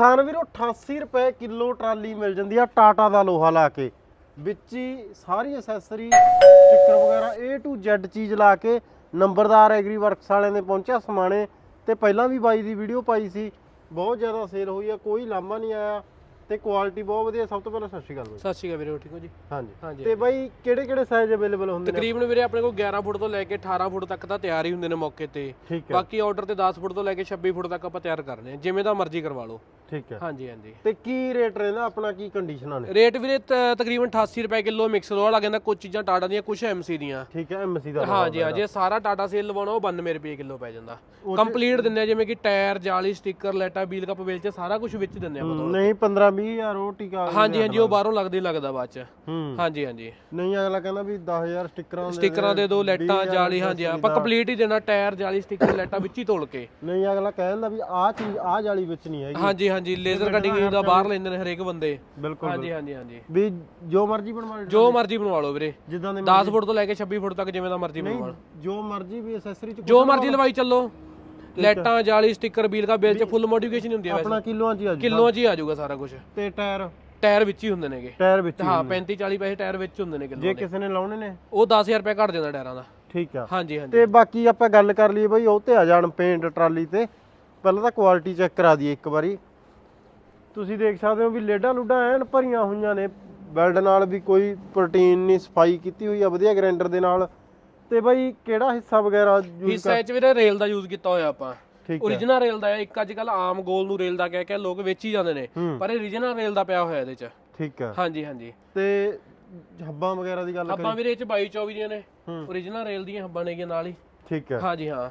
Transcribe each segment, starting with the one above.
ਕਿਸਾਨ ਵੀਰੋ 88 ਰੁਪਏ ਕਿਲੋ ਟਰਾਲੀ ਮਿਲ ਜਾਂਦੀ ਆ ਟਾਟਾ ਦਾ ਲੋਹਾ ਲਾ ਕੇ। ਵਿੱਚ ਹੀ ਸਾਰੀ ਐਸੈਸਰੀ ਸਟicker ਵਗੈਰਾ A to Z ਚੀਜ਼ ਲਾ ਕੇ ਨੰਬਰਦਾਰ ਐਗਰੀ ਵਰਕਸ ਵਾਲਿਆਂ ਨੇ ਪਹੁੰਚਿਆ ਸਮਾਣੇ ਤੇ ਪਹਿਲਾਂ ਵੀ ਬਾਈ ਦੀ ਵੀਡੀਓ ਪਾਈ ਸੀ। ਬਹੁਤ ਜ਼ਿਆਦਾ ਸੇਲ ਹੋਈ ਆ ਕੋਈ ਲਾਂਭਾ ਨਹੀਂ ਆਇਆ ਤੇ ਕੁਆਲਿਟੀ ਬਹੁਤ ਵਧੀਆ। ਸਭ ਤੋਂ ਪਹਿਲਾਂ ਸਤਿ ਸ਼੍ਰੀ ਅਕਾਲ ਬਾਈ। ਸਤਿ ਸ਼੍ਰੀ ਅਕਾਲ ਵੀਰੇ ਠੀਕ ਹੋ ਜੀ? ਹਾਂਜੀ। ਤੇ ਬਾਈ ਕਿਹੜੇ ਕਿਹੜੇ ਸਾਈਜ਼ ਅਵੇਲੇਬਲ ਹੁੰਦੇ ਨੇ? ਤਕਰੀਬਨ ਵੀਰੇ ਆਪਣੇ ਕੋਲ 11 ਫੁੱਟ ਤੋਂ ਲੈ ਕੇ 18 ਫੁੱਟ ਤੱਕ ਤਾਂ ਤਿਆਰ ਹੀ ਹੁੰਦੇ ਨੇ ਮੌਕੇ ਤੇ। ਬਾਕੀ ਆਰਡਰ ਤੇ 10 ਫੁੱਟ ਤੋਂ ਲੈ ਕੇ 26 ਫੁੱਟ ਤੱਕ ਆਪਾਂ ਤਿਆਰ ਕਰਨੇ ਆ ਜਿਵੇਂ ਦਾ ਮਰਜ਼ੀ ਕਰਵਾ ਲਓ। ਠੀਕ ਹੈ। ਹਾਂਜੀ ਹਾਂਜੀ। ਤੇ ਕੀ ਰੇਟ ਰਹਿੰਦਾ? ਆਪਣਾ ਕੀ ਕੰਡੀਸ਼ਨਾਂ ਨੇ ਰੇਟ ਵੀਰੇ ਤ- ਤਕਰੀਬਨ 88 ਰੁਪਏ ਕਿਲੋ ਮਿਕਸ ਲੋਹਾ ਲੱਗ ਜਾਂਦਾ ਕੁਝ ਚੀਜ਼ਾਂ ਟਾਟਾ ਦੀਆਂ ਕੁਝ ਐਮਸੀ ਦੀਆਂ। ਠੀਕ ਹੈ ਐਮਸੀ ਦਾ ਹਾਂਜੀ ਹਾਂ ਜੇ ਸਾਰਾ ਟਾਟਾ ਸੇਲ ਲਵਾਉਣਾ ਉਹ 92 ਰੁਪਏ ਕਿਲੋ ਪੈ ਜਾਂਦਾ। ਕੰਪਲੀਟ ਦਿੰਦੇ ਆ ਜਿਵੇਂ ਕਿ ਟਾਇਰ ਜਾਲੀ ਸਟicker ਲੈਟਾ ਵੀਲ ਕੱਪ ਵੇਲ ਚ ਸਾਰਾ ਕੁਝ ਵਿੱਚ ਦਿੰਦੇ ਆ ਤੁਹਾਨੂੰ। ਨਹੀਂ 15 20 ਹਜ਼ਾਰ ਉਹ ਟਿਕਾ ਹਾਂਜੀ ਹਾਂਜੀ ਉਹ ਬਾਹਰੋਂ ਲੱਗਦਾ ਹੀ ਲੱਗਦਾ ਬਾਅਦ ਚ। ਹੂੰ। ਹਾਂਜੀ ਹਾਂਜੀ। ਨਹੀਂ ਅਗਲਾ ਕਹਿੰਦਾ ਵੀ 10000 ਸਟਿੱਕਰਾਂ ਦੇ ਸਟਿੱਕਰਾਂ ਦੇ ਦੋ ਲੈਟਾਂ ਜਾਲੀ ਹਾਂਜੀ ਆਪਾਂ ਕੰਪਲੀਟ ਹੀ ਦੇਣਾ ਟਾਇਰ ਜਾਲੀ ਸਟicker ਲੈਟਾਂ ਵਿੱਚ ਹੀ ਤੋਲ ਕੇ। ਨਹੀਂ ਅਗਲਾ ਕਹਿੰਦਾ ਵੀ ਆਹ ਚੀਜ਼ ਆਹ ਜਾਲੀ ਵਿੱਚ ਨਹੀਂ ਹੈਗੀ। ਹਾਂਜੀ ਹਾਂਜੀ ਲੇਜ਼ਰ ਕਟਿੰਗ ਦਾ ਬਾਹਰ ਲੈਂਦੇ ਨੇ ਹਰੇਕ ਬੰਦੇ। ਬਿਲਕੁਲ ਹਾਂਜੀ ਹਾਂਜੀ ਹਾਂਜੀ। ਵੀ ਜੋ ਮਰਜ਼ੀ ਬਣਵਾ ਲਓ। ਜੋ ਮਰਜ਼ੀ ਬਣਵਾ ਲਓ ਵੀਰੇ। ਜਿੱਦਾਂ ਦੇ 10 ਫੁੱਟ ਤੋਂ ਲੈ ਕੇ 26 ਫੁੱਟ ਤੱਕ ਜਿਵੇਂ ਦਾ ਮਰਜ਼ੀ ਬਣਵਾ ਲਓ। ਜੋ ਮਰਜ਼ੀ ਵੀ ਐਕਸੈਸਰੀ ਚ ਜੋ ਮਰਜ਼ੀ ਲਵਾਈ ਚੱਲੋ। ਲੈਟਾਂ ਜਾਲੀ ਸਟicker ਵੀਲ ਦਾ ਬਿਲ ਚ ਫੁੱਲ ਮੋਡੀਫਿਕੇਸ਼ਨ ਹੁੰਦੀ ਆ ਵੈਸੇ। ਆਪਣਾ ਕਿਲੋਆਂ ਚ ਹੀ ਆ ਜੂ ਕਿਲੋਆਂ 'ਚ ਹੀ ਆ ਜਾਊਗਾ ਸਾਰਾ ਕੁਝ ਤੇ ਟਾਇਰ? ਟਾਇਰ ਵਿੱਚ ਹੀ ਹੁੰਦੇ ਨੇਗੇ। ਟਾਇਰ ਵਿੱਚ ਹੀ। ਹਾਂ 35 40 ਪੈਸੇ ਟਾਇਰ ਵਿੱਚ ਹੁੰਦੇ ਨੇ ਜੇ ਕਿਲੋ ਦੇ। ਕਿਸੇ ਨੇ ਲਾਉਣੇ ਨੇ। ਉਹ 10000 ਰੁਪਏ ਘੱਟ ਜਾਂਦਾ ਟਾਇਰਾਂ ਦਾ। ਠੀਕ ਆ। ਹਾਂਜੀ ਹਾਂਜੀ। ਤੇ ਬਾਕੀ ਆਪਾਂ ਗੱਲ ਕਰ ਲਈਏ ਬਈ ਉਹ ਤੇ ਆ ਜਾਣ ਪੇਂਟ ਟਰਾਲੀ ਤੇ। ਪਹਿਲਾਂ ਤਾਂ ਕੁਆਲਿਟੀ ਚੈੱਕ ਕਰਾ ਦਈਏ ਇੱਕ ਵਾਰੀ। ਤੁਸੀਂ ਦੇਖ ਸਕਦੇ ਹੋ ਵੀ ਲੇਡਾਂ ਲੁੱਡਾਂ ਐਨ ਭਰੀਆਂ ਹੋਈਆਂ ਨੇ। ਬੈਲਡ ਨਾਲ ਵੀ ਕੋਈ ਪ੍ਰੋਟੀਨ ਨਹੀਂ ਸਫ਼ਾਈ ਕੀਤੀ ਹੋਈ ਆ ਵਧੀਆ ਗ੍ਰਾਈਂਡਰ ਦੇ ਨਾਲ। ਤੇ ਬਈ ਕਿਹੜਾ ਹਿੱਸਾ ਵਗੈਰਾ ਯੂਜ਼ ਹਿੱਸਾ ਇਹ ਚ ਵੀਰੇ ਰੇਲ ਦਾ ਯੂਜ਼ ਕੀਤਾ ਹੋਇਆ ਆਪਾਂ। ਹੈ ਓਰੀਜਨਲ ਰੇਲ ਦਾ ਹੈ। ਇੱਕ ਅੱਜ ਕੱਲ ਆਮ ਗੋਲ ਨੂੰ ਰੇਲ ਦਾ ਕਹਿ ਕੇ ਲੋਕ ਵੇਚੀ ਜਾਂਦੇ ਨੇ। ਹੂੰ। ਪਰ ਇਹ ਓਰੀਜਨਲ ਰੇਲ ਦਾ ਪਿਆ ਹੋਇਆ ਇਹਦੇ ਚ। ਠੀਕ ਆ। ਹਾਂਜੀ ਹਾਂਜੀ। ਤੇ ਹੱਬਾਂ ਵਗੈਰਾ ਦੀ ਗੱਲ ਹੱਬਾਂ ਵੀਰੇ ਇਹ ਚ 22 24 ਦੀਆਂ ਨੇ। ਹੂੰ। ਓਰੀਜਨਲ ਰੇਲ ਦੀਆਂ ਹੱਬਾਂ ਨੇਗੀਆਂ ਨਾਲ ਹੀ। ਠੀਕ ਆ। ਹਾਂਜੀ ਹਾਂ।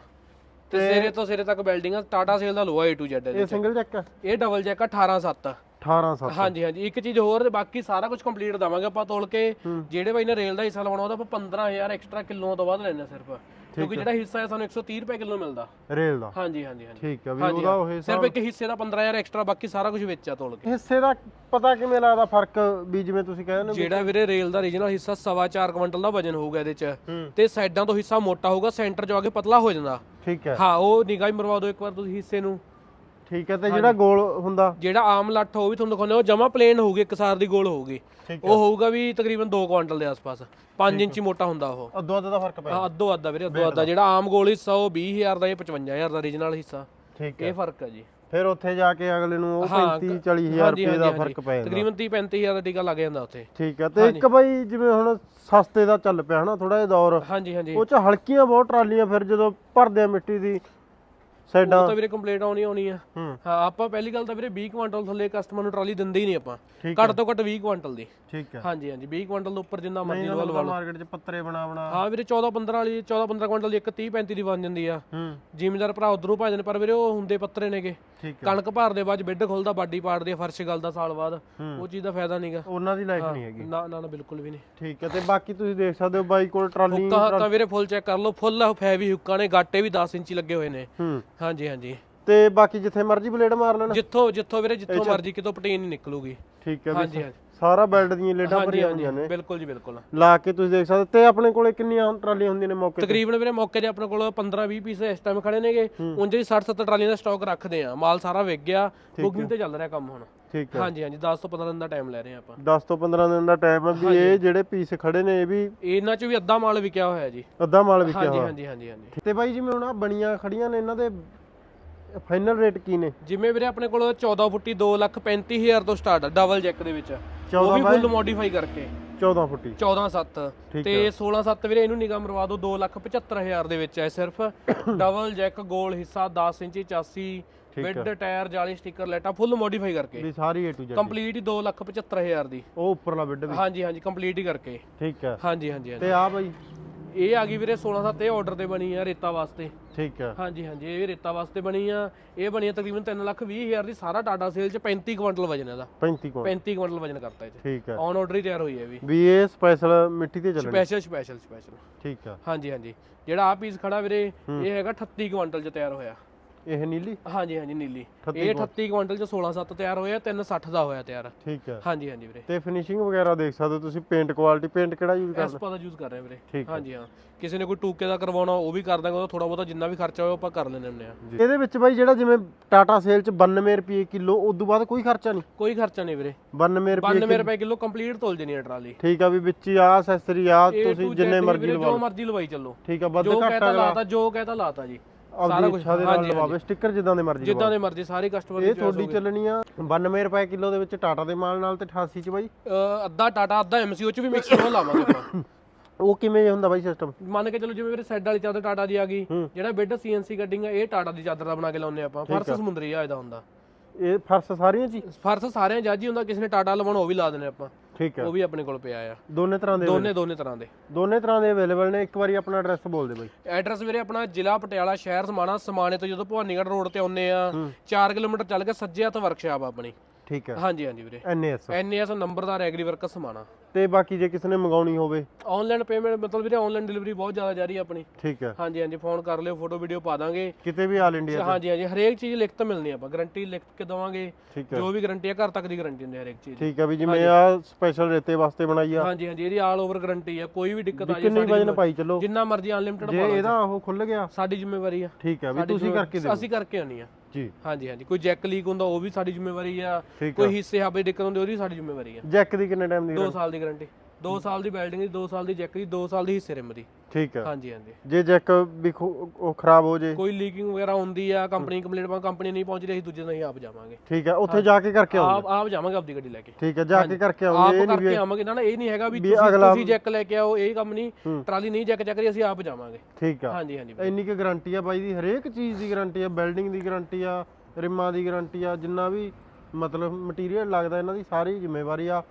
ਤੇ ਸਿਰੇ ਤੋਂ ਸਿਰੇ ਤੱਕ ਬਿਲਡਿੰਗ ਆ ਟਾਟਾ ਸੇਲ ਦਾ ਲੋਹਾ A to Z ਇਹਦੇ ਇਹ ਸਿੰਗਲ ਚੈੱਕ ਇਹ ਡਬਲ ਜੈਕ 18 7 18 7 ਹਾਂਜੀ ਹਾਂਜੀ ਇੱਕ ਚੀਜ਼ ਹੋਰ ਤੇ ਬਾਕੀ ਸਾਰਾ ਕੁਝ ਕੰਪਲੀਟ ਦਵਾਂਗੇ ਆਪਾਂ ਤੋਲ ਕੇ। ਜਿਹੜੇ ਬਾਈ ਨੇ ਰੇਲ ਦਾ ਹਿੱਸਾ ਲਵਾਉਣਾ ਉਹਦਾ ਆਪਾਂ 15000 ਐਕਸਟਰਾ ਕਿਲੋਆਂ ਤੋਂ ਵੱਧ ਲੈਣਾ ਸਿਰਫ। ਕਿਉਂਕਿ ਜਿਹੜਾ ਹਿੱਸਾ ਹੈ ਸਾਨੂੰ 130 ਰੁਪਏ ਕਿਲੋ ਮਿਲਦਾ। ਰੇਲ ਦਾ? ਹਾਂਜੀ ਹਾਂਜੀ ਹਾਂਜੀ। ਠੀਕ ਆ ਵੀ ਉਹਦਾ। ਉਹ ਸਿਰਫ ਇੱਕ ਹਿੱਸੇ ਦਾ 15000 ਐਕਸਟਰਾ ਬਾਕੀ ਸਾਰਾ ਕੁਝ ਵਿੱਚ ਆ ਤੋਲ ਕੇ। ਹਿੱਸੇ ਦਾ ਪਤਾ ਕਿਵੇਂ ਲੱਗਦਾ ਫ਼ਰਕ ਵੀ ਜਿਵੇਂ ਤੁਸੀਂ ਕਹਿੰਦੇ ਹੋ ਜਿਹੜਾ ਵੀਰੇ ਰੇਲ ਦਾ ਰੀਜਨਲ ਹਿੱਸਾ ਸਵਾ ਚਾਰ ਕੁਇੰਟਲ ਦਾ ਵਜਨ ਹੋਊਗਾ ਇਹਦੇ ਚ ਤੇ ਸਾਈਡਾਂ ਤੋਂ ਹਿੱਸਾ ਮੋਟਾ ਹੋਊਗਾ ਸੈਂਟਰ ਜੋ ਆ ਕੇ ਪਤਲਾ ਹੋ ਜਾਂਦਾ। ਠੀਕ ਹੈ। ਹਾਂ ਉਹ ਨਿਗਾਹ ਹੀ ਮਰਵਾ ਦਿਓ ਇੱਕ ਵਾਰ ਤੁਸੀਂ ਹਿੱਸੇ ਨੂੰ। ਠੀਕ ਹੈ ਤੇ ਜਿਹੜਾ ਗੋਲ ਹੁੰਦਾ। ਜਿਹੜਾ ਆਮ ਲੱਠ ਉਹ ਵੀ ਤੁਹਾਨੂੰ ਦਿਖਾਉਂਦੇ ਉਹ ਜਮਾ ਪਲੇਨ ਹੋਊਗੀ ਇੱਕ ਸਾਰ ਦੀ ਗੋਲ ਹੋਊਗੀ। ਠੀਕ ਉਹ ਹੋਊਗਾ ਵੀ ਤਕਰੀਬਨ 2 ਕੁਇੰਟਲ ਦੇ ਆਸ-ਪਾਸ। 5 ਇੰਚੀ ਮੋਟਾ ਹੁੰਦਾ ਉਹ। ਅੱਧੋ ਅੱਧ ਦਾ ਫ਼ਰਕ ਪੈ ਹਾਂ ਅੱਧੋ ਅੱਧਾ ਵੀਰੇ ਅੱਧੋ ਅੱਧਾ। ਜਿਹੜਾ ਆਮ ਗੋਲ ਹਿੱਸਾ ਉਹ 20000 ਦਾ ਇਹ 55000 ਦਾ ਰੀਜਨਲ ਹਿੱਸਾ। ਠੀਕ ਹੈ। ਇਹ ਫ਼ਰਕ ਹੈ ਜੀ। ਫਿਰ ਉੱਥੇ ਜਾ ਕੇ ਅਗਲੇ ਨੂੰ ਉਹ ਹਾਂ, 35 40000 ਹਾਂਜੀ, ਰੁਪਏ ਦਾ ਫ਼ਰਕ ਪੈ ਜਾਂਦਾ। ਤਕਰੀਬਨ 30 35000 ਦਾ ਟੀਕਾ ਲੱਗ ਜਾਂਦਾ ਉੱਥੇ। ਠੀਕ ਹੈ ਤੇ ਇੱਕ ਬਾਈ ਜਿਵੇਂ ਹੁਣ ਸਸਤੇ ਦਾ ਚੱਲ ਪਿਆ ਹਨਾ ਥੋੜਾ ਜਿਹਾ ਦੌਰ। ਹਾਂਜੀ ਹਾਂਜੀ। ਉਹ ਚ ਹਲਕੀਆਂ ਬਹੁਤ ਟਰਾਲੀਆਂ ਫਿਰ ਜਦੋਂ ਭਰਦੇ ਆ ਮਿੱਟੀ ਦੀ ਸਾਈਡਾਂ। ਉਹ ਤਾਂ ਵੀਰੇ ਕੰਪਲੀਟ ਆਉਣੀ ਆਉਣੀ ਆ। ਹੂੰ। ਆਪਾਂ ਪਹਿਲੀ ਗੱਲ ਤਾਂ ਵੀਰੇ 20 ਕੁਇੰਟਲ ਥੱਲੇ ਕਸਟਮਰ ਨੂੰ ਟਰਾਲੀ ਦਿੰਦੇ ਹੀ ਨਹੀਂ ਆਪਾਂ। ਘੱਟ ਤੋਂ ਘੱਟ 20 ਕੁਇੰਟਲ ਦੀ। ਠੀਕ ਹੈ ਹਾਂਜੀ ਹਾਂਜੀ 20 ਕੁਇੰਟਲ ਤੋਂ ਉੱਪਰ ਜਿੰਨਾ ਮਰਜ਼ੀ ਲਵਾ ਲੋਕਲ ਮਾਰਕੀਟ ਚ ਪੱਤਰੇ ਬਣਾ ਬਣਾ। ਹਾਂ ਵੀਰੇ 14 15 ਵਾਲੀ 14 15 ਕੁਇੰਟਲ ਦੀ ਇੱਕ 30 35 ਦੀ ਬਣ ਜਾਂਦੀ ਆ। ਹੂੰ। ਜ਼ਿਮੀਦਾਰ ਭਰਾ ਉਧਰੋਂ ਭਜਦੇ ਨੇ ਪਰ ਵੀਰੇ ਉਹ ਹੁੰਦੇ ਪੱਤਰੇ ਨੇਗੇ। ਕਣਕ ਭਰਦੇ ਬਾਅਦ 'ਚ ਬਿੱਡ ਖੁੱਲਦਾ ਬਾਡੀ ਪਾੜਦੀ ਆ ਫਰਸ਼ ਗਲਦਾ ਸਾਲ ਬਾਅਦ। ਉਹ ਚੀਜ਼ ਦਾ ਫਾਇਦਾ ਨਹੀਂਗਾ ਉਹਨਾਂ ਦੀ ਲਾਈਫ ਨਹੀਂ ਹੈਗੀ। ਨਾ ਨਾ ਨਾ ਬਿਲਕੁਲ ਵੀ ਨਹੀਂ। ਠੀਕ ਹੈ ਤੇ ਬਾਕੀ ਤੁਸੀਂ ਦੇਖ ਸਕਦੇ ਹੋ ਬਾਈ ਕੋਲ ਟਰਾਲੀ ਹੁੱਕਾਂ ਹੱਕਾਂ ਵੀਰੇ ਫੁੱਲ ਚੈੱਕ ਕਰ ਲਓ। ਫੁੱਲ ਫੈਵੀ ਹੁੱਕਾਂ ਨੇ ਗਾਟੇ ਵੀ 10 ਇੰਚੀ ਲੱਗੇ ਹੋਏ ਨੇ। ਹਾਂਜੀ ਹਾਂਜੀ। ਤੇ ਬਾਕੀ ਜਿੱਥੇ ਮਰਜ਼ੀ ਬਲੇਡ ਮਾਰ ਲੈਣਾ। ਜਿੱਥੋਂ ਜਿੱਥੋਂ ਵੀਰੇ ਜਿੱਥੋਂ ਮਰਜ਼ੀ ਕਿਤੋਂ ਪਟੀਨ ਨਹੀਂ ਨਿਕਲੂਗੀ। ਠੀਕ ਹੈ ਹਾਂਜੀ ਹਾਂਜੀ। ਸਾਰਾ ਬੈਲਟ ਦੀਆਂ ਲੇਡਾਂ ਭਰੀਆਂ ਹੋਈਆਂ ਨੇ। ਬਿਲਕੁਲ ਜੀ ਬਿਲਕੁਲ। ਲਾ ਕੇ ਤੁਸੀਂ ਦੇਖ ਸਕਦੇ ਤੇ ਆਪਣੇ ਕੋਲੇ ਕਿੰਨੀਆਂ ਟਰਾਲੀਆਂ ਹੁੰਦੀਆਂ ਨੇ ਮੌਕੇ ਤੇ? ਤਕਰੀਬਨ ਵੀਰੇ ਮੌਕੇ 'ਤੇ ਆਪਣੇ ਕੋਲ 15 20 ਪੀਸ ਇਸ ਟਾਈਮ ਖੜੇ ਨੇਗੇ। ਉਂਝ ਹੀ 60 70 ਟਰਾਲੀਆਂ ਦਾ ਸਟਾਕ ਰੱਖਦੇ ਆ ਮਾਲ ਸਾਰਾ ਵਿਕ ਗਿਆ। ਬੁਕਿੰਗ ਤੇ ਚੱਲ ਰਿਹਾ ਕੰਮ ਹੁਣ। ਠੀਕ ਹੈ। ਹਾਂਜੀ ਹਾਂਜੀ। 10 ਤੋਂ 15 ਦਿਨ ਦਾ ਟਾਈਮ ਲੈ ਰਹੇ ਆ ਆਪਾਂ। 10 ਤੋਂ 15 ਦਿਨ ਦਾ ਟਾਈਮ ਹੈ ਵੀ ਇਹ ਜਿਹੜੇ ਪੀਸ ਖੜੇ ਨੇ ਇਹ ਵੀ ਇਹਨਾਂ 'ਚ ਵੀ ਅੱਧਾ ਮਾਲ ਵਿਕਿਆ ਹੋਇਆ ਜੀ। ਅੱਧਾ ਮਾਲ ਵਿਕਿਆ ਹੋਇਆ। ਹਾਂਜੀ ਹਾਂਜੀ ਹਾਂਜੀ। ਤੇ ਬਾਈ ਜਿਵੇਂ ਹੁਣ ਆ ਬਣੀਆਂ ਖੜੀਆਂ ਨੇ ਇਹਨਾਂ ਦੇ ਫਾਈਨਲ ਰੇਟ ਕੀ ਨੇ? ਜਿਵੇਂ ਵੀਰੇ ਆਪਣੇ ਕੋਲ 14 ਫੁੱਟੀ 2 ਲੱਖ 35000 ਤੋਂ ਸਟਾਰਟ ਆ ਡਬਲ ਜੈਕ ਦੇ ਵਿੱਚ। ਉਹ 14 ਵੀ ਫੁੱਲ ਮੋਡੀਫਾਈ ਕਰਕੇ। 14 ਫੁੱਟੀ। 14 7 ਠੀਕ ਤੇ 16 7 ਵੀਰੇ ਇਹਨੂੰ ਨਿਗਾਹ ਮਰਵਾ ਦਿਓ 2 ਲੱਖ 75000 ਦੇ ਵਿੱਚ ਹੈ ਸਿਰਫ। ਡਬਲ ਜੈਕ ਗੋਲ ਹਿੱਸਾ 10 ਇੰਚੀ 84 ਬਿੱਡ ਟਾਇਰ ਜਾਲੀ ਸਟicker ਲੈਟਾ ਫੁੱਲ ਮੋਡੀਫਾਈ ਕਰਕੇ। ਵੀ ਸਾਰੀ A to Z ਕੰਪਲੀਟ ਹੀ 2 ਲੱਖ 75000 ਦੀ। ਉਹ ਉੱਪਰਲਾ ਬਿੱਡ ਵੀ। ਹਾਂਜੀ ਹਾਂਜੀ ਕੰਪਲੀਟ ਹੀ ਕਰਕੇ। ਠੀਕ ਹੈ। ਹਾਂਜੀ ਹਾਂਜੀ ਤੇ ਆ ਬਾਈ? ਇਹ ਆ ਗਈ ਵੀਰੇ 16 7 ਇਹ ਆਰਡਰ ਤੇ ਬਣੀ ਆ ਰੇਤਾ ਵਾਸਤੇ। ਠੀਕ ਹੈ ਹਾਂਜੀ ਹਾਂਜੀ ਇਹ ਰੇਤਾ ਵਾਸਤੇ ਬਣੀ ਆ। ਇਹ ਬਣੀ ਆ ਤਕਰੀਬਨ 3 ਲੱਖ 20 ਹਜ਼ਾਰ ਦੀ ਸਾਰਾ ਟਾਟਾ ਸੇਲ ਚ 35 ਕੁਇੰਟਲ ਵਜਨ ਇਹਦਾ। 35 ਕੋਲ 35 ਕੁਇੰਟਲ ਵਜਨ ਕਰਤਾ ਇਹ ਠੀਕ ਹੈ ਔਨ ਆਰਡਰ ਹੀ ਤਿਆਰ ਹੋਈ ਹੈ ਵੀ। ਵੀ ਇਹ ਸਪੈਸ਼ਲ ਮਿੱਟੀ ਤੇ ਚੱਲਣੀ? ਸਪੈਸ਼ਲ ਸਪੈਸ਼ਲ ਸਪੈਸ਼ਲ ਠੀਕ ਹੈ ਹਾਂਜੀ ਹਾਂਜੀ। ਜਿਹੜਾ ਆ ਪੀਸ ਖੜਾ ਵੀਰੇ ਇਹ ਹੈਗਾ 38 ਕੁਇੰਟਲ ਚ ਤਿਆਰ ਹੋਇਆ। ਇਹ ਨੀਲੀ? ਹਾਂਜੀ ਹਾਂਜੀ ਨੀਲੀ। 38 ਇਹ 38 ਕੁਇੰਟਲ ਚ 16 7 ਤਿਆਰ ਹੋਇਆ 360 ਦਾ ਹੋਇਆ ਤਿਆਰ। ਠੀਕ ਹੈ। ਹਾਂਜੀ ਹਾਂਜੀ ਵੀਰੇ। ਤੇ ਫਿਨਿਸ਼ਿੰਗ ਵਗੈਰਾ ਦੇਖ ਸਕਦੇ ਹੋ ਤੁਸੀਂ ਪੇਂਟ ਕੁਆਲਿਟੀ ਪੇਂਟ ਕਿਹੜਾ ਯੂਜ਼ ਕਰਦੇ? ਐਸਪਾ ਦਾ ਯੂਜ਼ ਕਰ ਰਹੇ ਹਾਂ ਵੀਰੇ। ਹਾਂਜੀ ਹਾਂ। ਕਿਸੇ ਨੇ ਕੋਈ ਟੂਕੇ ਦਾ ਕਰਵਾਉਣਾ ਉਹ ਵੀ ਕਰ ਦਾਂਗੇ ਉਹ ਥੋੜਾ ਬਹੁਤਾ ਜਿੰਨਾ ਵੀ ਖਰਚਾ ਹੋਇਆ ਆਪਾਂ ਕਰ ਲੈਂਦੇ ਹੁੰਦੇ ਆ। ਇਹਦੇ ਵਿੱਚ ਬਾਈ ਜਿਹੜਾ ਜਿਵੇਂ ਟਾਟਾ ਸੇਲ ਚ 92 ਰੁਪਏ ਕਿਲੋ ਉਸ ਤੋਂ ਬਾਅਦ ਕੋਈ ਖਰਚਾ ਨਹੀਂ? ਕੋਈ ਖਰਚਾ ਨਹੀਂ ਵੀਰੇ। 92 ਰੁਪਏ 92 ਰੁਪਏ ਕਿਲੋ ਕੰਪਲੀਟ ਤੋਲ ਜਣੀ ਹੈ ਟਰਾਲੀ। ਠੀਕ ਆ ਵੀ ਵਿੱਚ ਹੀ ਆ ਐਕਸੈਸਰੀ ਆ ਤੁਸੀਂ ਜਿੰਨੇ ਮਰਜ਼ੀ ਵੀਰੇ, ਲਵਾ ਜੋ ਮਰਜ਼ੀ ਲਵਾਈ ਚੱਲੋ। ਠੀਕ ਆ ਵੱਧ ਘੱਟ ਲਾਤਾ ਜੋ ਕਹਤਾ ਲਾਤਾ ਜੀ। ਕੁਝ ਇੱਛਾ ਦੇ ਨਾਲ ਹਾਂਜੀ ਲਵਾਵੇ ਸਟicker ਜਿੱਦਾਂ ਦੇ ਮਰਜ਼ੀ ਜਿੱਦਾਂ ਦੇ ਮਰਜ਼ੀ ਸਾਰੇ ਕਸਟਮਰ ਇਹ ਤੁਹਾਡੀ ਚੱਲਣੀ ਆ 92 ਰੁਪਏ ਕਿਲੋ ਦੇ ਵਿੱਚ ਟਾਟਾ ਦੇ ਮਾਲ ਨਾਲ ਤੇ 88 ਚ ਬਾਈ? ਅੱਧਾ ਟਾਟਾ ਅੱਧਾ ਐਮਸੀਓ ਚ ਵੀ ਮਿਕਸ ਹੋ ਲਾਵਾਂਗੇ ਆਪਾਂ। ਉਹ ਕਿਵੇਂ ਹੁੰਦਾ ਬਾਈ ਸਿਸਟਮ ਮੰਨ ਕੇ ਚਲੋ ਜਿਵੇਂ ਮੇਰੇ ਸੈੱਡ ਵਾਲੀ ਚਾਦਰ ਟਾਟਾ ਦੀ ਆ ਗਈ ਹੂੰ। ਜਿਹੜਾ ਬੈੱਡ ਸੀਐਨਸੀ ਗੱਡਿੰਗ ਆ ਇਹ ਟਾਟਾ ਦੀ ਚਾਦਰ ਦਾ ਬਣਾ ਕੇ ਲਾਉਂਦੇ ਆਪਾਂ। ਫਰਸ਼ ਸਮੁੰਦਰੀ ਆ ਇਹਦਾ ਹੁੰਦਾ। ਇਹ ਫਰਸ਼ ਸਾਰੀਆਂ ਹੀ? ਫਰਸ਼ ਸਾਰਿਆਂ ਜਾਜੀ ਹੁੰਦਾ ਕਿਸੇ ਨੇ ਟਾਟਾ ਲਵਾਉਣਾ ਉਹ ਵੀ ਲਾ ਦਿੰਦੇ ਆਪਾਂ। ਠੀਕ ਆ ਉਹ ਵੀ ਆਪਣੇ ਕੋਲ ਪਿਆ ਆ। ਦੋਨੇ ਤਰ੍ਹਾਂ ਦੇ ਦੋਨੇ ਦੋਨੇ ਤਰ੍ਹਾਂ ਦੇ। ਦੋਨੇ ਤਰ੍ਹਾਂ ਦੇ ਅਵੇਲੇਬਲ ਨੇ? ਇੱਕ ਵਾਰੀ ਆਪਣਾ ਐਡਰੈਸ ਬੋਲ ਦੇ ਬਾਈ। ਐਡਰੈਸ ਵੀਰੇ ਆਪਣਾ ਜ਼ਿਲ੍ਹਾ ਪਟਿਆਲਾ ਸ਼ਹਿਰ ਸਮਾਣਾ ਸਮਾਣੇ ਤੋਂ ਜਦੋਂ ਭਵਾਨੀਗੜ੍ਹ ਰੋਡ ਤੇ ਆਉਂਦੇ ਆ 4 ਕਿਲੋਮੀਟਰ ਚੱਲ ਕੇ ਸੱਜੇ ਹੱਥ ਵਰਕਸ਼ਾਪ ਆਪਣੀ। ਠੀਕ ਹੈ। ਹਾਂਜੀ ਹਾਂਜੀ ਵੀਰੇ। ਐਨਐਸ ਐਨਏਐਸ ਨੰਬਰਦਾਰ ਐਗਰੀ ਵਰਕ ਸਮਾਣਾ ਤੇ ਬਾਕੀ ਜੇ ਕਿਸੇ ਨੇ ਮੰਗਾਉਣੀ ਹੋਵੇ। ਆਨਲਾਈਨ ਪੇਮੈਂਟ ਮਤਲਬ ਵੀਰੇ ਆਨਲਾਈਨ ਡਿਲੀਵਰੀ ਬਹੁਤ ਜ਼ਿਆਦਾ ਜਾ ਰਹੀ ਹੈ ਆਪਣੀ। ਠੀਕ ਹੈ। ਹਾਂਜੀ ਹਾਂਜੀ ਫੋਨ ਕਰ ਲਿਓ ਫੋਟੋ ਵੀਡੀਓ ਪਾ ਦਾਂਗੇ। ਕਿਤੇ ਵੀ ਆਲ ਇੰਡੀਆ ਹਾਂਜੀ ਹਾਂਜੀ ਹਰੇਕ ਚੀਜ਼ ਲਿਖਤ ਮਿਲਣੀ ਆਪਾਂ ਗਾਰੰਟੀ ਲਿਖ ਕੇ ਦਵਾਂਗੇ। ਜੋ ਵੀ ਗਾਰੰਟੀ ਹੈ ਘਰ ਤੱਕ ਦੀ ਗਾਰੰਟੀ ਹੁੰਦੀ ਹੈ ਹਰੇਕ ਚੀਜ਼। ਠੀਕ ਹੈ ਵੀ ਜਿਵੇਂ ਆ ਸਪੈਸ਼ਲ ਰੇਤੇ ਵਾਸਤੇ ਬਣਾਈ ਆ। ਹਾਂਜੀ ਹਾਂਜੀ ਇਹਦੀ ਆਲ ਓਵਰ ਗਾਰੰਟੀ ਹੈ ਕੋਈ ਵੀ ਦਿੱਕਤ ਆ ਜਾਏ ਕਿੰਨੀ ਵਜਨ ਪਾਈ ਚੱਲੋ। ਜਿੰਨਾ ਮਰਜ਼ੀ ਅਨਲਿਮਿਟਡ ਜੇ ਇਹਦਾ ਉਹ ਖੁੱਲ ਗਿਆ। ਸਾਡੀ ਜ਼ਿੰਮੇਵਾਰੀ ਆ। ਠੀਕ ਹੈ ਵੀ ਤੁਸੀਂ ਕਰਕੇ ਦਿਓ। ਅਸੀਂ ਕਰਕੇ ਆਉਣੀ ਆ ਜੀ। ਹਾਂਜੀ ਹਾਂਜੀ। ਕੋਈ ਜੈਕ ਲੀਕ ਹੁੰਦਾ ਉਹ ਵੀ ਸਾਡੀ ਜ਼ਿੰਮੇਵਾਰੀ ਆ। ਠੀਕ ਕੋਈ ਹਿੱਸੇ ਹਾਬੇ ਦਿੱਕਤ ਹੁੰਦੀ ਉਹਦੀ ਸਾਡੀ ਜ਼ਿੰਮੇਵਾਰੀ ਆ। ਜੈਕ ਦੀ ਕਿੰਨੇ ਟਾਈਮ ਦੀ 2 ਸਾਲ ਦੀ ਗਾਰੰਟੀ 2 ਸਾਲ ਦੀ ਵੈਲਡਿੰਗ ਦੀ 2 ਸਾਲ ਦੀ ਜੈਕ ਦੀ 2 ਸਾਲ ਦੀ ਹਿੱਸੇ ਰਿਮ ਦੀ। ਠੀਕ ਹੈ। ਹਾਂਜੀ ਹਾਂਜੀ। ਜੇ ਜੈਕ ਵੀ ਖੋ- ਉਹ ਖਰਾਬ ਹੋ ਜੇ। ਕੋਈ ਲੀਕਿੰਗ ਵਗੈਰਾ ਹੁੰਦੀ ਆ ਕੰਪਨੀ ਕੰਪਲੀਟ ਪਾ ਕੰਪਨੀ ਨਹੀਂ ਪਹੁੰਚਦੀ ਅਸੀਂ ਦੂਜੇ ਦਿਨ ਹੀ ਆਪ ਜਾਵਾਂਗੇ। ਠੀਕ ਹੈ ਉੱਥੇ ਜਾ ਕੇ ਕਰਕੇ ਆਉਂਗੇ ਆਪ ਆਪ ਜਾਵਾਂਗੇ ਆਪਦੀ ਗੱਡੀ ਲੈ ਕੇ। ਠੀਕ ਹੈ ਜਾ ਕੇ ਕਰਕੇ ਆਪ ਆਉਂਗੇ ਇਹ ਨਹੀਂ ਕਰਕੇ ਆਵਾਂਗੇ। ਨਾ ਨਾ ਇਹ ਨਹੀਂ ਹੈਗਾ ਵੀ ਵੀ ਤੁਸੀਂ ਅਗਲਾ- ਤੁਸੀਂ ਜੈਕ ਲੈ ਕੇ ਆਓ ਇਹ ਕੰਮ ਨਹੀਂ। ਹੂੰ। ਟਰਾਲੀ ਨਹੀਂ ਜੈਕ ਚੱਕ ਰਹੀ ਅਸੀਂ ਆਪ ਜਾਵਾਂਗੇ। ਠੀਕ ਆ। ਹਾਂਜੀ ਹਾਂਜੀ। ਇੰਨੀ ਕੁ ਗਾਰੰਟੀ ਆ ਬਾਈ ਦੀ ਹਰੇਕ ਚੀਜ਼ ਦੀ ਗਾਰੰਟੀ ਆ ਬਿਲਡਿੰਗ ਦੀ ਗਾਰੰਟੀ ਆ ਰਿਮਾਂ ਦੀ ਗਾਰੰਟੀ ਆ ਜਿੰਨਾ ਵੀ ਮਤਲਬ ਮਟੀਰੀਅਲ ਲੱਗਦਾ ਇਹਨਾਂ ਦੀ ਸਾਰੀ ਜ਼ਿੰਮੇਵਾਰੀ ਆ।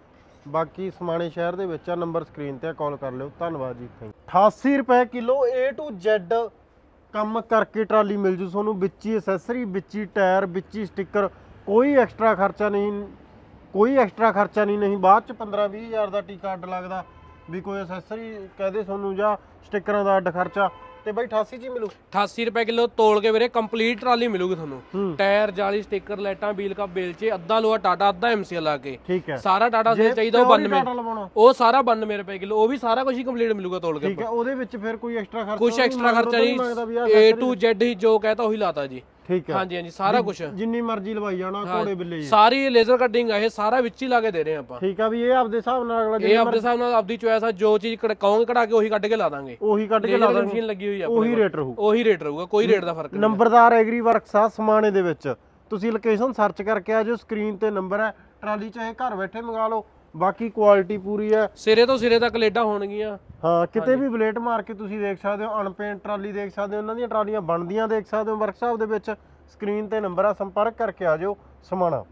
ਬਾਕੀ ਸਮਾਣੇ ਸ਼ਹਿਰ ਦੇ ਵਿੱਚ ਆ, ਨੰਬਰ ਸਕਰੀਨ ਤੇ ਕਾਲ ਕਰ ਲਿਓ। ਧੰਨਵਾਦ ਜੀ ਥੈਂਕ 88 ਰੁਪਏ ਕਿਲੋ A to Z ਕੰਮ ਕਰਕੇ ਟਰਾਲੀ ਮਿਲ ਜੂ ਤੁਹਾਨੂੰ। ਵਿੱਚ ਹੀ ਐਸੈਸਰੀ ਵਿੱਚ ਹੀ ਟਾਇਰ, ਵਿੱਚ ਹੀ ਸਟicker। ਕੋਈ ਐਕਸਟਰਾ ਖਰਚਾ ਨਹੀਂ, ਕੋਈ ਐਕਸਟਰਾ ਖਰਚਾ ਨਹੀਂ ਨਹੀਂ। ਬਾਅਦ ਚ 15 20 ਹਜ਼ਾਰ ਦਾ ਟੀਕਾ ਅੱਡ ਲੱਗਦਾ ਵੀ ਕੋਈ ਐਸੈਸਰੀ ਕਹਦੇ ਤੁਹਾਨੂੰ ਜਾਂ ਸਟickਰਾਂ ਦਾ ਅੱਡ ਖਰਚਾ। ਤੇ ਬਾਈ 88 ਚ ਹੀ ਮਿਲੂ? 88 ਰੁਪਏ ਕਿਲੋ ਤੋਲ ਕੇ ਵੀਰੇ ਕੰਪਲੀਟ ਟਰਾਲੀ ਮਿਲੂਗੀ ਤੁਹਾਨੂੰ। ਟਾਇਰ ਜਾਲੀ ਸਟicker ਲਾਈਟਾਂ ਵੀਲ ਕਾ ਬੇਲਚੇ ਅੱਧਾ ਲੋਹਾ ਟਾਟਾ ਅੱਧਾ ਐਮਸੀਐਲ ਲਾ ਕੇ। ਠੀਕ ਹੈ। ਸਾਰਾ ਟਾਟਾ ਸੇ ਚਾਹੀਦਾ ਉਹ 92 ਟਾਟਾ ਲਵਾਉਣਾ। ਉਹ ਸਾਰਾ 92 ਰੁਪਏ ਕਿਲੋ ਉਹ ਵੀ ਸਾਰਾ ਕੁਝ ਹੀ ਕੰਪਲੀਟ ਮਿਲੂਗਾ ਤੋਲ ਕੇ ਠੀਕ ਹੈ ਉਹਦੇ ਵਿੱਚ ਫਿਰ ਕੋਈ ਐਕਸਟਰਾ ਖਰਚਾ ਕੁਝ ਐਕਸਟਰਾ ਖਰਚਾ ਨਹੀਂ A to Z ਹੀ ਜੋ ਕਹਤਾ ਉਹੀ ਲਾਤਾ ਜੀ। ਠੀਕ ਹੈ। ਹਾਂਜੀ ਹਾਂਜੀ ਸਾਰਾ ਕੁਝ ਜਿੰਨੀ ਮਰਜ਼ੀ ਲਵਾਈ ਜਾਣਾ ਘੋੜੇ ਬਿੱਲੇ ਜੀ। ਸਾਰੀ ਲੇਜ਼ਰ ਕਟਿੰਗ ਆ ਇਹ ਸਾਰਾ ਵਿੱਚ ਹੀ ਲਾ ਕੇ ਦੇ ਰਹੇ ਆਪਾਂ। ਠੀਕ ਆ ਵੀ ਇਹ ਆਪਦੇ ਹਿਸਾਬ ਨਾਲ ਅਗਲਾ ਇਹ ਆਪਦੇ ਹਿਸਾਬ ਨਾਲ ਆਪਦੀ ਚੋਇਸ ਆ ਜੋ ਚੀਜ਼ ਕੜ- ਕਹੋਗੇ ਕਢਾ ਕੇ ਉਹੀ ਕੱਢ ਕੇ ਲਾ ਦਾਂਗੇ। ਉਹੀ ਕੱਢ ਕੇ ਲਾ ਦਾਂਗੇ। ਮਸ਼ੀਨ ਲੱਗੀ ਹੋਈ ਆ ਉਹੀ। ਰੇਟ ਰਹੂ। ਉਹੀ ਰੇਟ ਰਹੂਗਾ ਕੋਈ ਰੇਟ ਦਾ ਫ਼ਰਕ ਨਹੀਂ ਨੰਬਰਦਾਰ ਐਗਰੀ ਵਰਕਸ ਆ ਸਮਾਣੇ ਦੇ ਵਿੱਚ। ਤੁਸੀਂ ਲੋਕੇਸ਼ਨ ਸਰਚ ਕਰਕੇ ਆ ਜਾਓ ਸਕਰੀਨ ਤੇ ਨੰਬਰ ਹੈ ਟਰਾਲੀ ਚਾਹੇ ਘਰ ਬੈਠੇ ਮੰਗਾ ਲਓ ਬਾਕੀ ਕੁਆਲਿਟੀ ਪੂਰੀ ਹੈ। ਸਿਰੇ ਤੋਂ ਸਿਰੇ ਤੱਕ ਲੇਡਾਂ ਹੋਣਗੀਆਂ। ਹਾਂ ਕਿਤੇ ਵੀ ਬਲੇਟ ਮਾਰ ਕੇ ਤੁਸੀਂ ਦੇਖ ਸਕਦੇ ਹੋ ਅਨਪੇਂਟ ਟਰਾਲੀ ਦੇਖ ਸਕਦੇ ਹੋ ਉਹਨਾਂ ਦੀਆਂ ਟਰਾਲੀਆਂ ਬਣਦੀਆਂ ਦੇਖ ਸਕਦੇ ਹੋ ਵਰਕਸ਼ਾਪ ਦੇ ਵਿੱਚ ਸਕਰੀਨ ਤੇ ਨੰਬਰ ਆ ਸੰਪਰਕ ਕਰਕੇ ਆ ਜਾਓ ਸਮਾਣਾ।